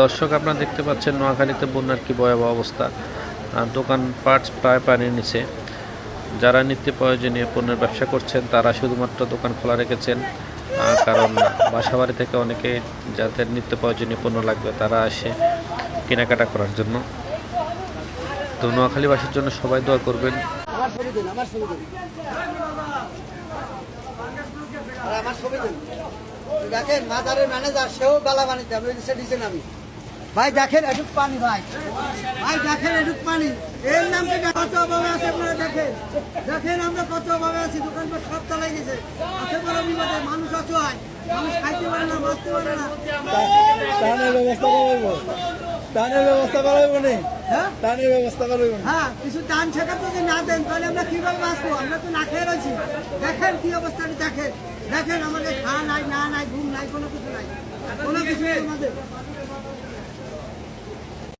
দর্শক আপনারা দেখতে পাচ্ছেন নোয়াখালীতে বন্যার কি ভয়াবহ অবস্থা। দোকান পার্টস প্রায় পানির নিচে। যারা নিত্য প্রয়োজনীয় পণ্যের ব্যবসা করছেন, তারা শুধুমাত্র দোকান খোলা রেখেছেন কারণ বাসাবাড়ি থেকে অনেকে যাদের নিত্য প্রয়োজনীয় পণ্য লাগবে, তারা আসে কেনাকাটা করার জন্য। তো নোয়াখালীবাসীর জন্য সবাই দোয়া করবেন। আমার ছবি দিন দেখেন, মাদারের ম্যানেজার সেও বালা বানিতে আমি দিচ্ছেন আমি ভাই দেখেন এটুক পানি ভাই। ভাই দেখেন এটুক পানি। এর নাম থেকে কত অভাবে আছে আপনারা দেখেন? দেখেন আমরা কত অভাবে আছি। দোকানপাট সব চালাই গেছে। আছে বড় বিপদে। মানুষ অসহায় মানুষ খাইতে পারে না বাঁচতে পারে না। টানের ব্যবস্থা করাইব টানের ব্যবস্থা করাইব নি? হ্যাঁ? টানের ব্যবস্থা করাইব না? হ্যাঁ কিছু দান শেখা যদি না দেন তাহলে আমরা কীভাবে বাঁচবো? আমরা তো না খেয়ে রয়েছি। দেখেন কি অবস্থাটা দেখেন। দেখেন আমাদের খাওয়া নাই না নাই ঘুম নাই কোনো কিছু নাই। কোনো কিছু নেই আমাদের